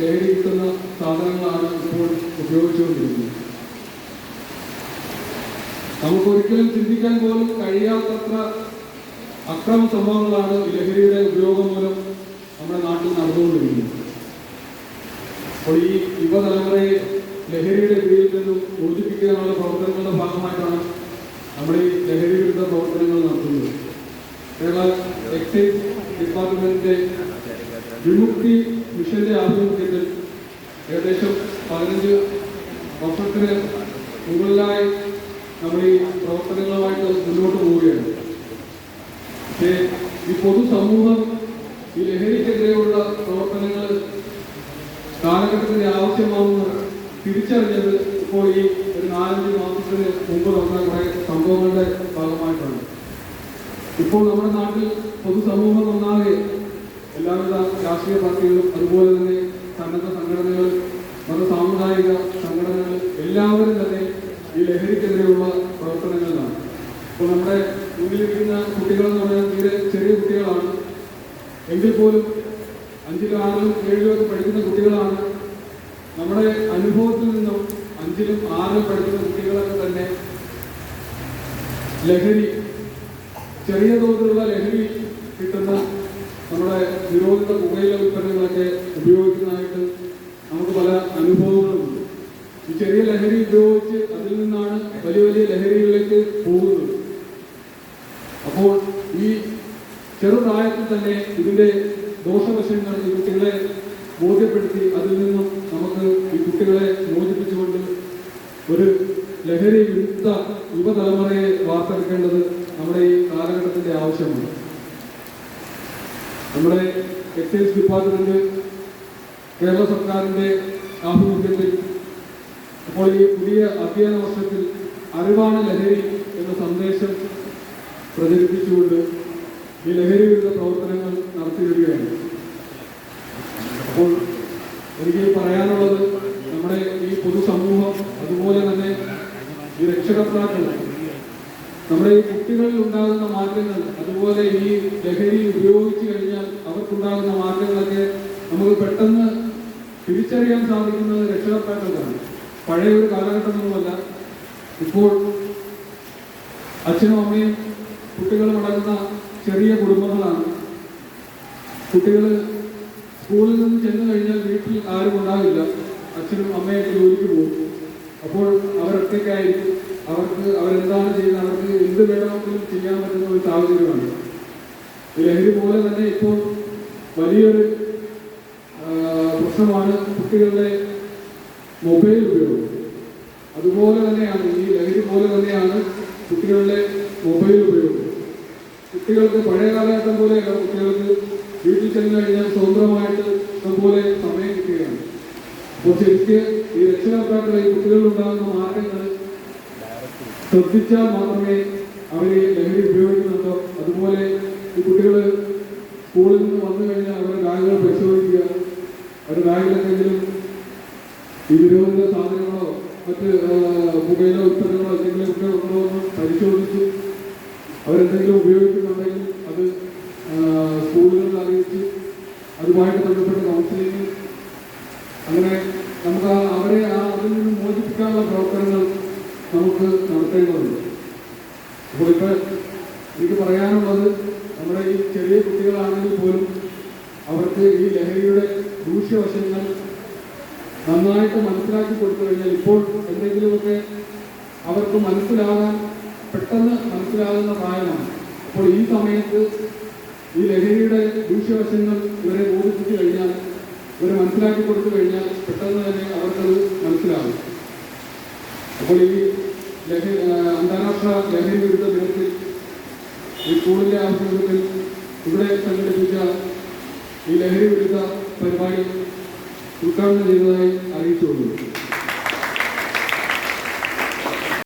ലഹരി കിട്ടുന്ന സാധനങ്ങളാണ് ഇപ്പോൾ ഉപയോഗിച്ചുകൊണ്ടിരിക്കുന്നത്. നമുക്ക് ഒരിക്കലും ചിന്തിക്കാൻ പോലും കഴിയാത്തത്ര അക്രമ സംഭവങ്ങളാണ് ലഹരിയുടെ ഉപയോഗം മൂലം നമ്മുടെ നാട്ടിൽ നടന്നുകൊണ്ടിരിക്കുന്നത്. അപ്പോൾ ഈ യുവതലമുറയെ ലഹരിയുടെ പിടിയിൽ നിന്നും മോചിപ്പിക്കാനുള്ള പ്രവർത്തനങ്ങളുടെ ഭാഗമായിട്ടാണ് നമ്മുടെ ഈ ലഹരി വിരുദ്ധ പ്രവർത്തനങ്ങൾ നടത്തുന്നത്. കേരള എക്സൈസ് ഡിപ്പാർട്ട്മെന്റിന്റെ വിമുക്തി മിഷന്റെ ആഭിമുഖ്യത്തിൽ ഏകദേശം പതിനഞ്ച് വർഷത്തിന് മുകളിലായി നമ്മൾ ഈ പ്രവർത്തനങ്ങളുമായിട്ട് മുന്നോട്ട് പോവുകയാണ്. പക്ഷേ ഈ പൊതുസമൂഹം ഈ ലഹരിക്കെതിരെയുള്ള പ്രവർത്തനങ്ങൾ കാലഘട്ടത്തിന്റെ ആവശ്യമാണെന്ന് തിരിച്ചറിഞ്ഞത് ഇപ്പോൾ ഈ ഒരു നാലഞ്ച് മാസത്തിന് മുമ്പ് നടന്ന കുറെ സംഭവങ്ങളുടെ ഭാഗമായിട്ടാണ്. ഇപ്പോൾ നമ്മുടെ നാട്ടിൽ പൊതുസമൂഹം ഒന്നാകെ എല്ലാവിധ രാഷ്ട്രീയ പാർട്ടികളും അതുപോലെ തന്നെ സന്നദ്ധ സംഘടനകൾ മത സാമുദായിക സംഘടനകൾ എല്ലാവരും തന്നെ ഈ ലഹരിക്കെതിരെയുള്ള പ്രവർത്തനങ്ങളിലാണ്. ഇപ്പോൾ നമ്മുടെ മുന്നിലിരിക്കുന്ന കുട്ടികൾ എന്ന് പറഞ്ഞാൽ തീരെ ചെറിയ കുട്ടികളാണ്. എങ്കിൽ പോലും അഞ്ചിലും ആറിലും ഏഴിലും ഒക്കെ പഠിക്കുന്ന കുട്ടികളാണ്. നമ്മുടെ അനുഭവത്തിൽ നിന്നും അഞ്ചിലും ആറിലും പഠിക്കുന്ന കുട്ടികളൊക്കെ തന്നെ ലഹരി ചെറിയ തോതിലുള്ള ലഹരി കിട്ടുന്ന നിരോധിത പുകയില ഉൽപ്പന്നങ്ങളൊക്കെ ഉപയോഗിക്കുന്നതായിട്ട് നമുക്ക് പല അനുഭവങ്ങളുമുണ്ട് ഈ ചെറിയ ലഹരി ഉപയോഗിച്ച് അതിൽ നിന്നാണ് വലിയ വലിയ ലഹരികളിലേക്ക് പോകുന്നത്. അപ്പോൾ ഈ ചെറുപ്രായത്തിൽ തന്നെ ഇതിന്റെ ദോഷവശങ്ങൾ ഈ കുട്ടികളെ ബോധ്യപ്പെടുത്തി അതിൽ നിന്നും നമുക്ക് ഈ കുട്ടികളെ മോചിപ്പിച്ചുകൊണ്ട് ഒരു ലഹരി വിരുദ്ധ യുവതലമുറയെ വാർത്തെടുക്കേണ്ടത് നമ്മുടെ ഈ കാലഘട്ടത്തിന്റെ ആവശ്യമാണ്. നമ്മുടെ എക്സൈസ് ഡിപ്പാർട്ട്മെന്റ് കേരള സർക്കാരിന്റെ ആഭിമുഖ്യത്തിൽ അപ്പോൾ ഈ പുതിയ അധ്യയന വർഷത്തിൽ അറിവാണ് ലഹരി എന്ന സന്ദേശം പ്രചരിപ്പിച്ചുകൊണ്ട് ഈ ലഹരി വിരുദ്ധ പ്രവർത്തനങ്ങൾ നടത്തി വരികയാണ് അപ്പോൾ എനിക്ക് പറയാനുള്ളത് നമ്മുടെ ഈ പൊതുസമൂഹം അതുപോലെ തന്നെ ഈ രക്ഷകർത്താക്കൾ നമ്മുടെ ഈ കുട്ടികളിൽ ഉണ്ടാകുന്ന മാറ്റങ്ങൾ അതുപോലെ ഈ ലഹരി ഉപയോഗിച്ച് കഴിഞ്ഞാൽ അവർക്കുണ്ടാകുന്ന മാറ്റങ്ങളൊക്കെ നമുക്ക് പെട്ടെന്ന് തിരിച്ചറിയാൻ സാധിക്കുന്നത് രക്ഷകർത്താക്കൾക്കാണ്. പഴയ ഒരു കാലഘട്ടമൊന്നുമല്ല. ഇപ്പോൾ അച്ഛനും അമ്മയും കുട്ടികളും അടങ്ങുന്ന ചെറിയ കുടുംബങ്ങളാണ്. കുട്ടികൾ സ്കൂളിൽ നിന്ന് ചെന്ന് കഴിഞ്ഞാൽ വീട്ടിൽ ആരും ഉണ്ടാവില്ല. അച്ഛനും അമ്മയൊക്കെ ജോലിക്ക് പോകും. അപ്പോൾ അവരൊറ്റയ്ക്കായിരിക്കും. അവർക്ക് അവരെന്താണ് ചെയ്യുന്നത്? അവർക്ക് എന്ത് വേണമെങ്കിലും ചെയ്യാൻ പറ്റുന്ന ഒരു സാഹചര്യമാണ്. ലഹരി പോലെ തന്നെ ഇപ്പോൾ വലിയൊരു പ്രശ്നമാണ് കുട്ടികളുടെ മൊബൈൽ ഉപയോഗം. അതുപോലെ തന്നെയാണ് ഈ ലഹരി പോലെ തന്നെയാണ് കുട്ടികളുടെ മൊബൈൽ ഉപയോഗം. കുട്ടികൾക്ക് പഴയ കാലഘട്ടം പോലെയല്ല കുട്ടികൾക്ക് വീട്ടിൽ ചെന്ന് കഴിഞ്ഞാൽ സ്വതന്ത്രമായിട്ട് ഇഷ്ടംപോലെ സമയം കിട്ടുകയാണ്. അപ്പോൾ ശരിക്ക് ഈ രക്ഷകർത്താക്കളെ ഈ കുട്ടികളിലുണ്ടാകുന്ന മാറ്റങ്ങൾ ശ്രദ്ധിച്ചാൽ മാത്രമേ അവർ ലഹരി ഉപയോഗിക്കുന്നുണ്ടോ? അതുപോലെ ഈ കുട്ടികൾ സ്കൂളിൽ നിന്ന് വന്നു കഴിഞ്ഞാൽ അവരുടെ ബാഗുകൾ പരിശോധിക്കുക. അവരുടെ ബാഗിലെന്തെങ്കിലും ഈ വിരോധിത സാധനങ്ങളോ മറ്റ് പുകയില ഉൽപ്പന്നങ്ങളോ എന്തെങ്കിലും ഒക്കെ ഉണ്ടോ എന്ന് പരിശോധിച്ച് അവരെന്തെങ്കിലും ഉപയോഗിക്കുന്നുണ്ടെങ്കിൽ അത് സ്കൂളുകളിൽ അറിയിച്ച് അതുമായിട്ട് ബന്ധപ്പെട്ട കൗൺസിലിംഗ് അങ്ങനെ നമുക്ക് അവരെ ആ അതിൽ നിന്ന് മോചിപ്പിക്കാനുള്ള പ്രവർത്തനങ്ങൾ നമുക്ക് നടത്തേണ്ടതുണ്ട്. അപ്പോൾ ഇപ്പൊ എനിക്ക് പറയാനുള്ളത് നമ്മുടെ ഈ ചെറിയ കുട്ടികളാണെങ്കിൽ പോലും അവർക്ക് ഈ ലഹരിയുടെ ദൂഷ്യവശങ്ങൾ നന്നായിട്ട് മനസ്സിലാക്കി കൊടുത്തു കഴിഞ്ഞാൽ ഇപ്പോൾ എന്തെങ്കിലുമൊക്കെ അവർക്ക് മനസ്സിലാകാൻ പെട്ടെന്ന് മനസ്സിലാകുന്ന പ്രായമാണ്. അപ്പോൾ ഈ സമയത്ത് ഈ ലഹരിയുടെ ദൂഷ്യവശങ്ങൾ ഇവരെ ബോധിപ്പിച്ചു കഴിഞ്ഞാൽ ഇവരെ മനസ്സിലാക്കി കൊടുത്തു കഴിഞ്ഞാൽ പെട്ടെന്ന് തന്നെ അവർക്കത് മനസ്സിലാകും. അപ്പോൾ ഈ ലഹരി അന്താരാഷ്ട്ര ലഹരി വിരുദ്ധ ദിനത്തിൽ ഈ സ്കൂളിന്റെ ആവശ്യത്തിൽ ഇവിടെ സംഘടിപ്പിച്ച ഈ ലഹരി വിരുദ്ധ പരിപാടി ഉദ്ഘാടനം ചെയ്തതായി അറിയിച്ചുകൊള്ളുന്നു.